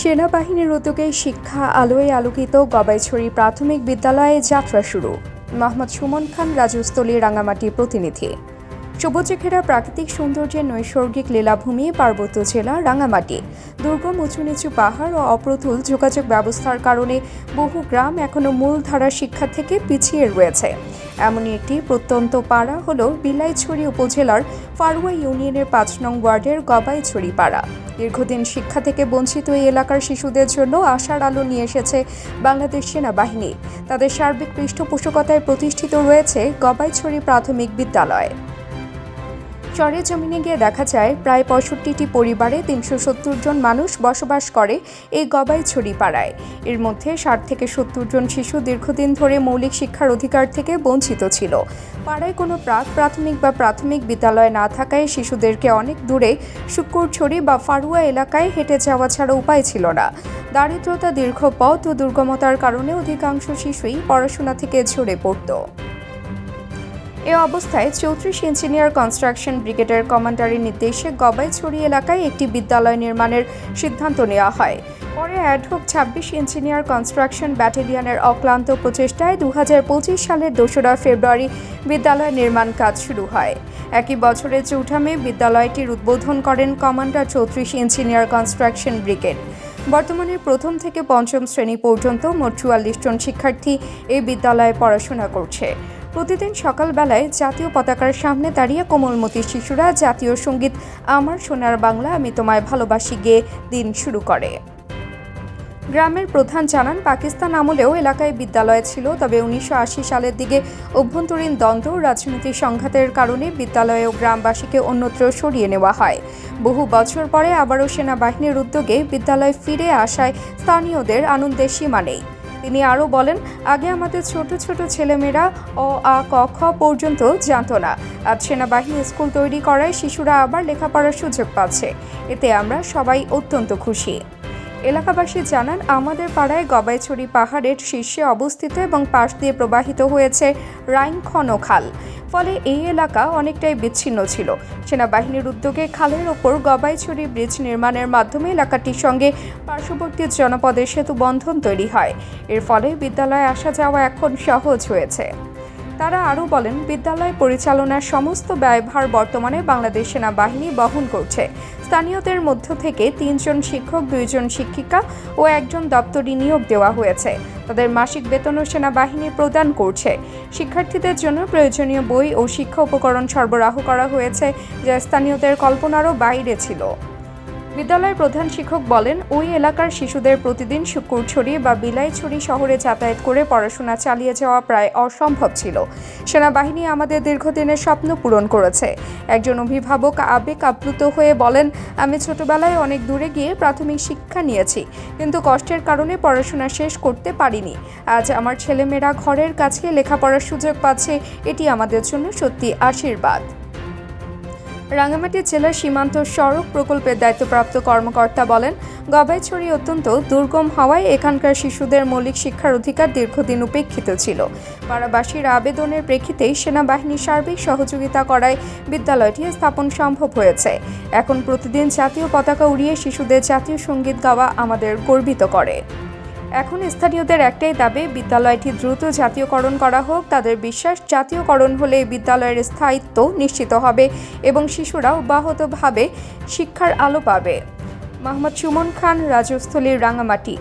সেনাবাহিনীর উদ্যোগে শিক্ষা আলোয় আলোকিত গবাইছড়ি প্রাথমিক বিদ্যালয়ে যাত্রা শুরু। মোহাম্মদ সুমন খান, রাজস্থলী রাঙামাটি প্রতিনিধি। সবুজে ঘেরা প্রাকৃতিক সৌন্দর্যের নৈসর্গিক লীলাভূমি, পার্বত্য জেলা রাঙামাটি দুর্গম উঁচু নিচু পাহাড় ও অপ্রতুল যোগাযোগ ব্যবস্থার কারণে বহু গ্রাম এখনও মূলধারা শিক্ষা থেকে পিছিয়ে রয়েছে। এমনই একটি প্রত্যন্ত পাড়া হল বিলাইছড়ি উপজেলার ফারুয়া ইউনিয়নের পাঁচ নং ওয়ার্ডের গবাইছড়ি পাড়া। দীর্ঘদিন শিক্ষা থেকে বঞ্চিত এই এলাকার শিশুদের জন্য আশার আলো নিয়ে এসেছে বাংলাদেশ সেনাবাহিনী। তাদের সার্বিক পৃষ্ঠপোষকতায় প্রতিষ্ঠিত রয়েছে গবাইছড়ি প্রাথমিক বিদ্যালয়। চরে জমিনে গিয়ে দেখা যায়, প্রায় পঁয়ষট্টিটি পরিবারে তিনশো সত্তর জন মানুষ বসবাস করে এই গবাইছড়ি পাড়ায়। এর মধ্যে ষাট থেকে সত্তর জন শিশু দীর্ঘদিন ধরে মৌলিক শিক্ষার অধিকার থেকে বঞ্চিত ছিল। পাড়ায় কোনো প্রাক, প্রাথমিক বা প্রাথমিক বিদ্যালয় না থাকায় শিশুদেরকে অনেক দূরে শুক্কুরছড়ি বা ফারুয়া এলাকায় হেঁটে যাওয়া ছাড়া উপায় ছিল না। দারিদ্রতা দীর্ঘ পথ ও দুর্গমতার কারণে অধিকাংশ শিশুই পড়াশোনা থেকে ঝরে পড়তো। এ অবস্থায় চৌত্রিশ ইঞ্জিনিয়ার কনস্ট্রাকশন ব্রিগেডের কমান্ডারের নির্দেশে গবাইছড়ি এলাকায় একটি বিদ্যালয় নির্মাণের সিদ্ধান্ত নেওয়া হয়। পরে অ্যাডহক ছাব্বিশ ইঞ্জিনিয়ার কনস্ট্রাকশন ব্যাটালিয়নের অক্লান্ত প্রচেষ্টায় দু হাজার পঁচিশ সালের দোসরা ফেব্রুয়ারি বিদ্যালয় নির্মাণ কাজ শুরু হয়। একই বছরের চৌঠা মে বিদ্যালয়টির উদ্বোধন করেন কমান্ডার চৌত্রিশ ইঞ্জিনিয়ার কনস্ট্রাকশন ব্রিগেড। বর্তমানে প্রথম থেকে পঞ্চম শ্রেণি পর্যন্ত মোট চুয়াল্লিশ জন শিক্ষার্থী এই বিদ্যালয়ে পড়াশোনা করছে। প্রতিদিন সকালবেলায় জাতীয় পতাকার সামনে দাঁড়িয়ে কোমলমতি শিশুরা জাতীয় সংগীত আমার সোনার বাংলা আমি তোমায় ভালোবাসি গেয়ে দিন শুরু করে। গ্রামের প্রধান জানান, পাকিস্তান আমলেও এলাকায় বিদ্যালয় ছিল, তবে উনিশশো আশি সালের দিকে অভ্যন্তরীণ দ্বন্দ্ব রাজনৈতিক সংঘাতের কারণে বিদ্যালয় ও গ্রামবাসীকে অন্যত্র সরিয়ে নেওয়া হয়। বহু বছর পরে আবারও সেনাবাহিনীর উদ্যোগে বিদ্যালয় ফিরে আসায় স্থানীয়দের আনন্দের সীমা নেই। তিনি আরও বলেন, আগে আমাদের ছোট ছোট ছেলেমেয়েরা অ, আ, ক, খ পর্যন্ত জানত না। আজ সেনাবাহিনী স্কুল তৈরি করায় শিশুরা আবার লেখাপড়ার সুযোগ পাচ্ছে। এতে আমরা সবাই অত্যন্ত খুশি। এলাকাবাসী জানান, আমাদের পাড়ায় গবাইছড়ি পাহাড়ের শীর্ষে অবস্থিত এবং পাশ দিয়ে প্রবাহিত হয়েছে রাইনখন খাল ফলে এই এলাকা অনেকটাই বিচ্ছিন্ন ছিল। সেনাবাহিনীর উদ্যোগে খালের ওপর গবাইছড়ি ব্রিজ নির্মাণের মাধ্যমে এলাকাটির সঙ্গে পার্শ্ববর্তী জনপদের সেতু বন্ধন তৈরি হয়। এর ফলে বিদ্যালয়ে আসা যাওয়া এখন সহজ হয়েছে। তারা আরও বলেন, বিদ্যালয় পরিচালনার সমস্ত ব্যয়ভার বর্তমানে বাংলাদেশ সেনাবাহিনী বহন করছে। স্থানীয়দের মধ্য থেকে তিনজন শিক্ষক, দুইজন শিক্ষিকা ও একজন দপ্তরি নিয়োগ দেওয়া হয়েছে। তাদের মাসিক বেতনও সেনাবাহিনী প্রদান করছে। শিক্ষার্থীদের জন্য প্রয়োজনীয় বই ও শিক্ষা উপকরণ সরবরাহ করা হয়েছে, যা স্থানীয়দের কল্পনারও বাইরে ছিল। বিদ্যালয়ের প্রধান শিক্ষক বলেন, ওই এলাকার শিশুদের প্রতিদিন শুকুরছড়ি বা বিলাইছড়ি শহরে যাতায়াত করে পড়াশোনা চালিয়ে যাওয়া প্রায় অসম্ভব ছিল। সেনাবাহিনী আমাদের দীর্ঘদিনের স্বপ্ন পূরণ করেছে। একজন অভিভাবক আবেগ আপ্লুত হয়ে বলেন, আমি ছোটবেলায় অনেক দূরে গিয়ে প্রাথমিক শিক্ষা নিয়েছি, কিন্তু কষ্টের কারণে পড়াশোনা শেষ করতে পারিনি। আজ আমার ছেলেমেয়েরা ঘরের কাছে লেখাপড়ার সুযোগ পাচ্ছে, এটি আমাদের জন্য সত্যি আশীর্বাদ। রাঙামাটি জেলার সীমান্ত সড়ক প্রকল্পের দায়িত্বপ্রাপ্ত কর্মকর্তা বলেন, গবাইছড়ি অত্যন্ত দুর্গম হওয়ায় এখানকার শিশুদের মৌলিক শিক্ষার অধিকার দীর্ঘদিন উপেক্ষিত ছিল। পাড়াবাসীর আবেদনের প্রেক্ষিতেই সেনাবাহিনীর সার্বিক সহযোগিতা করায় বিদ্যালয়টি স্থাপন সম্ভব হয়েছে। এখন প্রতিদিন জাতীয় পতাকা উড়িয়ে শিশুদের জাতীয় সংগীত গাওয়া আমাদের গর্বিত করে। এখন স্থানীয়দের একটাই দাবি, বিদ্যালয়টি দ্রুত জাতীয়করণ করা হোক, তাদের বিশ্বাস জাতীয়করণ হলে বিদ্যালয়ের স্থায়িত্ব নিশ্চিত হবে এবং শিশুরা অব্যাহতভাবে শিক্ষার আলো পাবে। মোহাম্মদ সুমন খান, রাজস্থলীর রাঙামাটি।